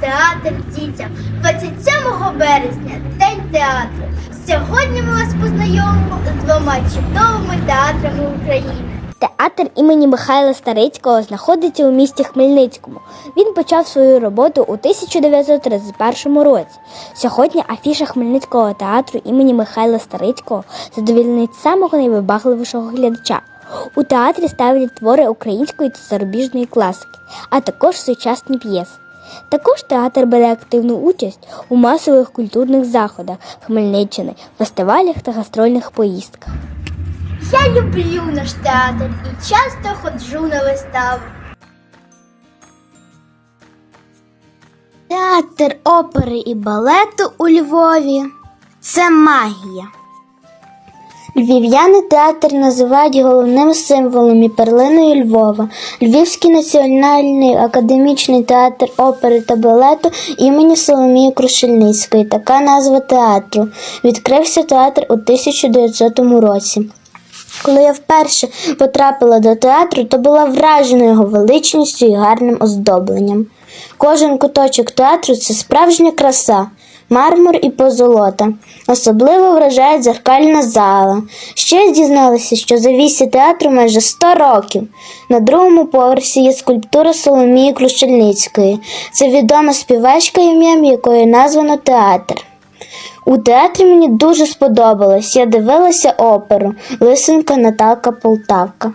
театр дітям 27 березня, День театру. Сьогодні ми вас познайомимо з двома чудовими театрами України. Театр імені Михайла Старицького знаходиться у місті Хмельницькому. Він почав свою роботу у 1931 році. Сьогодні афіша Хмельницького театру імені Михайла Старицького задовільнить самого найвибагливішого глядача. У театрі ставлять твори української та зарубіжної класики, а також сучасні п'єси. Також театр бере активну участь у масових культурних заходах Хмельниччини, фестивалях та гастрольних поїздках. Я люблю наш театр і часто ходжу на вистави. Театр опери і балету у Львові це магія. Львів'яни театр називають головним символом і перлиною Львова. Львівський національний академічний театр опери та балету імені Соломії Крушельницької. Така назва театру. Відкрився театр у 1900 році. Коли я вперше потрапила до театру, то була вражена його величністю і гарним оздобленням. Кожен куточок театру це справжня краса, мармур і позолота. Особливо вражає дзеркальна зала. Ще я дізналася, що за вісі театру майже 100 років. На другому поверсі є скульптура Соломії Крушельницької. Це відома співачка, ім'ям якої названо театр. У театрі мені дуже сподобалось. Я дивилася оперу Лисенка Наталка Полтавка.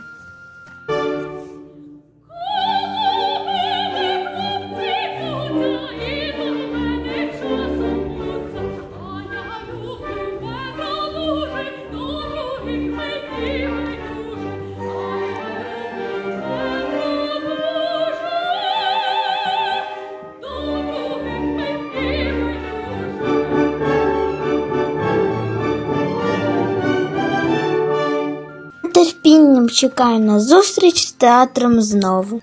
Чекаю на зустріч з театром знову.